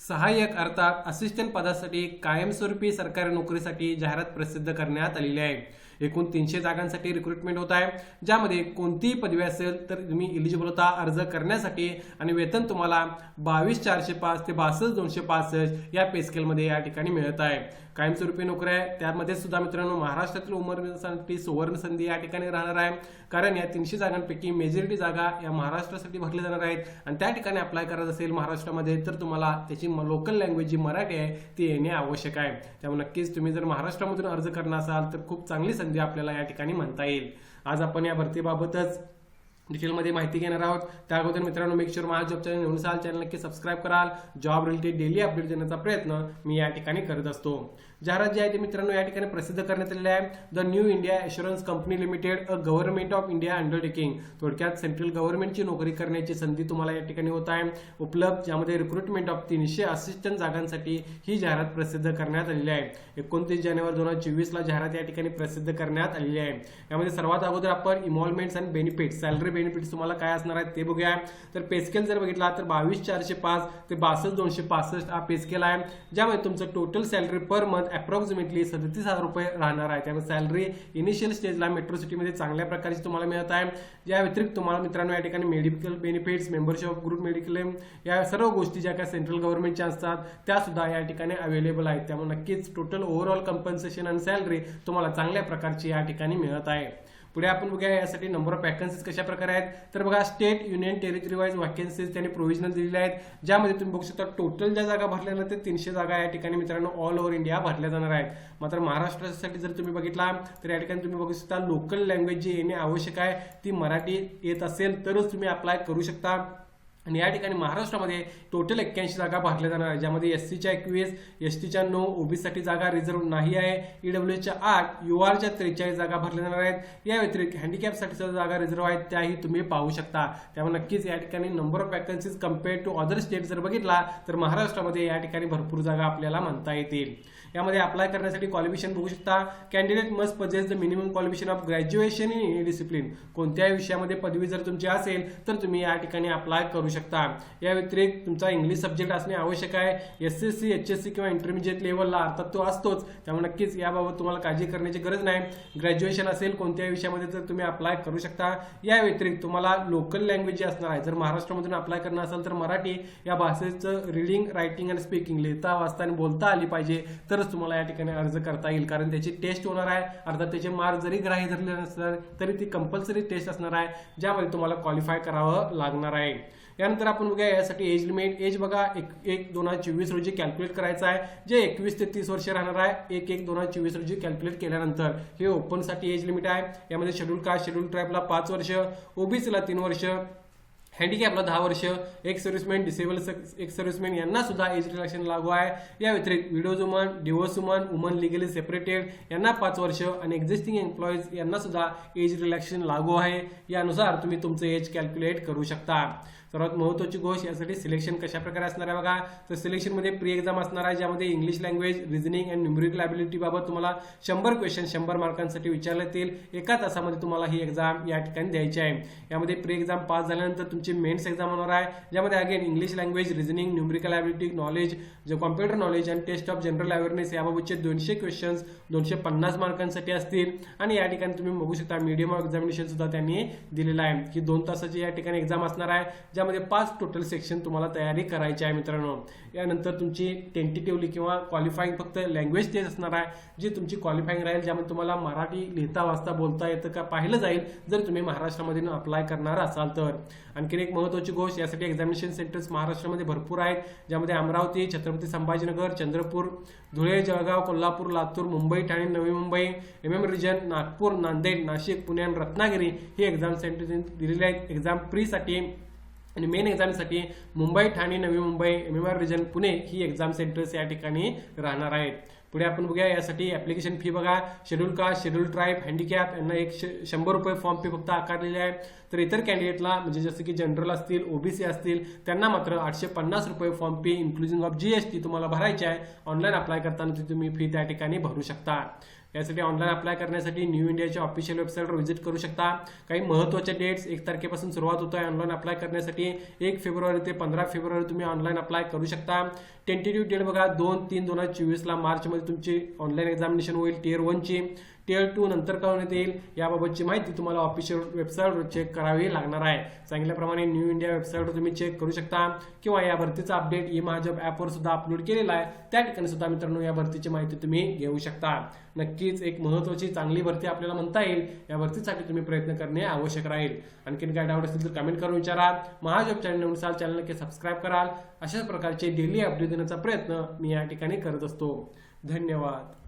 सहाय्यक अर्थात असिस्टंट पदासाठी कायमस्वरूपी सरकारी नोकरीसाठी जाहिरात प्रसिद्ध करण्यात आलेली आहे. एकूण तीनशे जागांसाठी रिक्रुटमेंट होत आहे. ज्यामध्ये कोणतीही पदवी असेल तर तुम्ही इलिजिबल होता अर्ज करण्यासाठी आणि वेतन तुम्हाला बावीस चारशे पाच ते बासष्ट दोनशे पासष्ट या पेस्केलमध्ये या ठिकाणी मिळत आहे. कायमस्वरूपी नोकऱ्या आहे त्यामध्ये सुद्धा मित्रांनो महाराष्ट्रातील उमेदवारांसाठी सुवर्ण संधी या ठिकाणी राहणार आहे. कारण या तीनशे जागांपैकी मेजॉरिटी जागा या महाराष्ट्रासाठी भरल्या जाणार आहेत. आणि त्या ठिकाणी अप्लाय करायचं असेल महाराष्ट्रामध्ये तर तुम्हाला त्याची लोकल लँग्वेज जी मराठी आहे ती येणे आवश्यक आहे. त्यामुळे नक्कीच तुम्ही जर महाराष्ट्रामधून अर्ज करणार असाल तर खूप चांगली संधी आपल्याला या ठिकाणी म्हणता येईल. आज आपण या भरतीबाबतच डिटेलमध्ये माहिती घेणार आहोत. त्या अगोदर मित्रांनो मेक शुअर माझ्या जॉब चॅनल घेऊन असाल चॅनल नक्की सबस्क्राईब कराल. जॉब रिलेटेड डेली अपडेट देण्याचा प्रयत्न मी या ठिकाणी करत असतो. जाहिरात जी आहे ती मित्रांनो या ठिकाणी प्रसिद्ध करण्यात आलेली आहे. The new India assurance company limited a government of India undertaking थोडक्यात सेंट्रल गव्हर्नमेंटची नोकरी करण्याची संधी तुम्हाला या ठिकाणी होत आहे. उपलब्ध ज्यामध्ये रिक्रुटमेंट ऑफ तीनशे असिस्टंट जागांसाठी ही जाहिरात प्रसिद्ध करण्यात आलेली आहे. एकोणतीस जानेवारी दोन हजार चोवीसला जाहिरात या ठिकाणी प्रसिद्ध करण्यात आलेली आहे. यामध्ये सर्वात अगोदर आपण involvements and benefits salary benefits तुम्हाला काय असणार आहेत ते बघूया. तर पेस्केल जर बघितला तर बावीस चारशे पाच ते बासष्ट दोनशे पासष्ट हा पेस्केल आहे. ज्यामध्ये तुमचं total salary per month approximately सदतीस हजार रुपये राहणार आहे. त्यामुळे सॅलरी इनिशियल स्टेजला मेट्रो सिटीमध्ये चांगल्या प्रकारची तुम्हाला मिळत आहे. या व्यतिरिक्त तुम्हाला मित्रांनो या ठिकाणी medical benefits membership of group mediclaim या सर्व गोष्टी ज्या काय सेंट्रल गव्हर्नमेंटच्या असतात त्या सुद्धा या ठिकाणी अवेलेबल आहेत. त्यामुळे नक्कीच टोटल ओव्हरऑल कम्पन्सेशन आणि सॅलरी तुम्हाला चांगल्या प्रकारची या ठिकाणी मिळत आहे. पुढे आपण बघूया यासाठी नंबर ऑफ वॅकन्सीज कशा प्रकारे आहेत. तर बघा state union territory wise vacancies त्यांनी प्रोव्हिजनल दिलेल्या आहेत. ज्यामध्ये तुम्ही बघू शकता टोटल ज्या जागा भरल्या जातात ते तीनशे जागा या ठिकाणी मित्रांनो ऑल ओव्हर इंडिया भरल्या जाणार आहेत. मात्र महाराष्ट्रासाठी जर तुम्ही बघितला तर या ठिकाणी तुम्ही बघू शकता लोकल लँग्वेज जी येणे आवश्यक आहे ती मराठी येत असेल तरच तुम्ही अप्लाय करू शकता. आणि या ठिकाणी महाराष्ट्रामध्ये टोटल एक्क्याऐंशी जागा भरल्या जाणार आहे ज्यामध्ये एस सीच्या एकवीस एस टीच्या नऊ ओबीसीसाठी जागा रिझर्व्ह नाही आहे. ईडब्ल्यूच्या आठ यू आरच्या त्रेचाळीस जागा भरल्या जाणार आहेत. या व्यतिरिक्त हँडिकॅपसाठी जागा रिझर्व्ह आहेत. त्याही तुम्ही पाहू शकता. त्यामुळे नक्कीच या ठिकाणी number of vacancies compare to other state जर बघितला तर महाराष्ट्रामध्ये या ठिकाणी भरपूर जागा आपल्याला म्हणता येतील. यामध्ये अप्लाय करण्यासाठी क्वालिफिकेशन बघू शकता. Candidate must possess the minimum qualification of graduation in any discipline कोणत्याही विषयामध्ये पदवी जर तुमची असेल तर तुम्ही या ठिकाणी अप्लाय करू शकता. या व्यतिरिक्त तुमचा इंग्लिश सब्जेक्ट असणे आवश्यक आहे. S S C H S C किंवा इंटरमिजिएट लेवलला अर्थात तो असतोच. त्यामुळे नक्कीच याबाबत तुम्हाला काळजी करण्याची गरज नाही. ग्रॅज्युएशन असेल कोणत्याही विषयामध्ये तर तुम्ही अप्लाय करू शकता. या व्यतिरिक्त तुम्हाला लोकल लँग्वेज जी असणार आहे जर महाराष्ट्रामधून अप्लाय करणार असेल तर मराठी या भाषेचं रिडिंग रायटिंग आणि स्पीकिंग लिहिता वाचता आणि बोलता आली पाहिजे. तरच तुम्हाला या ठिकाणी अर्ज करता येईल. कारण त्याची टेस्ट होणार आहे. अर्थात त्याचे मार्क जरी ग्राह्य धरले नसणार तरी ती कंपल्सरी टेस्ट असणार आहे ज्यामध्ये तुम्हाला क्वालिफाय करावं लागणार आहे. त्यानंतर आपण बघूया यासाठी एज लिमिट एज बघा एक एक दोन हजार चोवीस रोजी कॅल्क्युलेट करायचं आहे. जे एकवीस ते तीस वर्ष राहणार आहे एक एक दोन हजार चोवीस रोजी कॅल्क्युलेट केल्यानंतर हे ओपनसाठी एज लिमिट आहे. यामध्ये शेड्यूल कास्ट शेड्यूल ट्राईबला पाच वर्ष ओबीसीला तीन वर्ष हँडिकॅपला दहा वर्ष एक सर्व्हिसमॅन डिसेबल एक सर्व्हिसमॅन यांना सुद्धा एज रिलॅक्शन लागू आहे. या व्यतिरिक्त widows woman divorce woman woman legally separated यांना पाच वर्ष आणि एक्झिस्टिंग एम्प्लॉईज यांना सुद्धा एज रिलॅक्शन लागू आहे. यानुसार तुम्ही तुमचं एज कॅल्क्युलेट करू शकता. सर्वात महत्वाची गोष्ट यासाठी सिलेक्शन कशा प्रकारे असणार आहे बघा. तर सिलेक्शनमध्ये प्री एक्झाम असणार आहे ज्यामध्ये English language reasoning and numerical ॲबिलिटीबाबत तुम्हाला शंभर क्वेश्चन शंभर मार्कांसाठी विचारले येतील एका तासामध्ये तुम्हाला ही एक्झाम या ठिकाणी द्यायची आहे. यामध्ये प्री एक्झाम पास झाल्यानंतर तुमची मेन्स एक्झाम होणार आहे. ज्यामध्ये again English language reasoning numerical ability knowledge जे कॉम्प्युटर नॉलेज आणि टेस्ट ऑफ जनरल अवेअरनेस याबाबतचे दोनशे क्वेश्चन्स दोनशे पन्नास मार्कांसाठी असतील. आणि या ठिकाणी तुम्ही बघू शकता मीडियम ऑफ एक्झामिनेशन सुद्धा त्यांनी दिलेलं आहे. की दोन तासाची या ठिकाणी एक्झाम असणार आहे. ज्यामध्ये पाच टोटल सेक्शन तुम्हाला तयारी करायची आहे मित्रांनो. यानंतर तुमची टेंटेटिव्हली किंवा क्वालिफाईंग फक्त लँग्वेज टेस्ट असणार आहे. जी तुमची क्वालिफाईंग राहील ज्यामध्ये तुम्हाला मराठी लिहिता वाचता बोलता येतं का पाहिलं जाईल जर तुम्ही महाराष्ट्रामध्ये अप्लाय करणार असाल तर. आणखी आणखीन एक महत्त्वाची गोष्ट यासाठी एक्झामिनेशन सेंटर्स महाराष्ट्रामध्ये भरपूर आहेत. ज्यामध्ये Amravati Chhatrapati Sambhajinagar Chandrapur Dhule Jalgaon Kolhapur Latur Mumbai Thane Navi Mumbai M M region Nagpur Nanded Nashik Pune आणि रत्नागिरी ही एक्झाम सेंटर दिलेली आहेत. एक्झाम प्रीसाठी आणि मेन एक्झामसाठी Mumbai Thane Navi Mumbai M M R region Pune ही एक्झाम सेंटर्स या ठिकाणी राहणार आहेत. पुढे आपण बघूया यासाठी ऍप्लिकेशन फी बघा. Schedule caste schedule tribe handicap यांना एक शंभर रुपये फॉर्म फी फक्त आकारलेली आहे तर इतर कॅन्डिडेटला म्हणजे जसं की जनरल असतील ओबीसी असतील त्यांना मात्र आठशे पन्नास रुपये form fee including of GST तुम्हाला भरायची आहे. ऑनलाईन अप्लाय करताना ती तुम्ही फी त्या ठिकाणी भरू शकता. यासाठी ऑनलाईन अप्लाय करण्यासाठी न्यू इंडियाच्या ऑफिशियल वेबसाईटवर व्हिजिट करू शकता. काही महत्त्वाच्या डेट्स एक तारखेपासून सुरुवात होत आहे ऑनलाईन अप्लाय करण्यासाठी. एक फेब्रुवारी ते पंधरा फेब्रुवारी तुम्ही ऑनलाईन अप्लाय करू शकता. टेंटेटिव्ह डेट बघा दोन तीन दोन हजार चोवीसला मार्चमध्ये तुमची ऑनलाईन एक्झामिनेशन होईल टिअर वनची टीयर टू नंतर कळवण्यात येईल. याबाबतची माहिती तुम्हाला ऑफिशियल वेबसाईटवर चेक करावी लागणार आहे. सांगितल्याप्रमाणे न्यू इंडिया वेबसाईटवर तुम्ही चेक करू शकता. किंवा या भरतीचा अपडेट ई महाजॉब ॲपवर सुद्धा अपलोड केलेला आहे. त्या ठिकाणी सुद्धा मित्रांनो या भरतीची माहिती तुम्ही घेऊ शकता. नक्कीच एक महत्वाची चांगली भरती आपल्याला म्हणता येईल. या भरतीसाठी तुम्ही प्रयत्न करणे आवश्यक राहील. आणखीन काय डाऊट असेल तर कमेंट करून विचारा. महाजॉब चॅनल नवीन असाल चॅनल नक्की सबस्क्राईब कराल. अशाच प्रकारचे डेली अपडेट देण्याचा प्रयत्न मी या ठिकाणी करत असतो. धन्यवाद.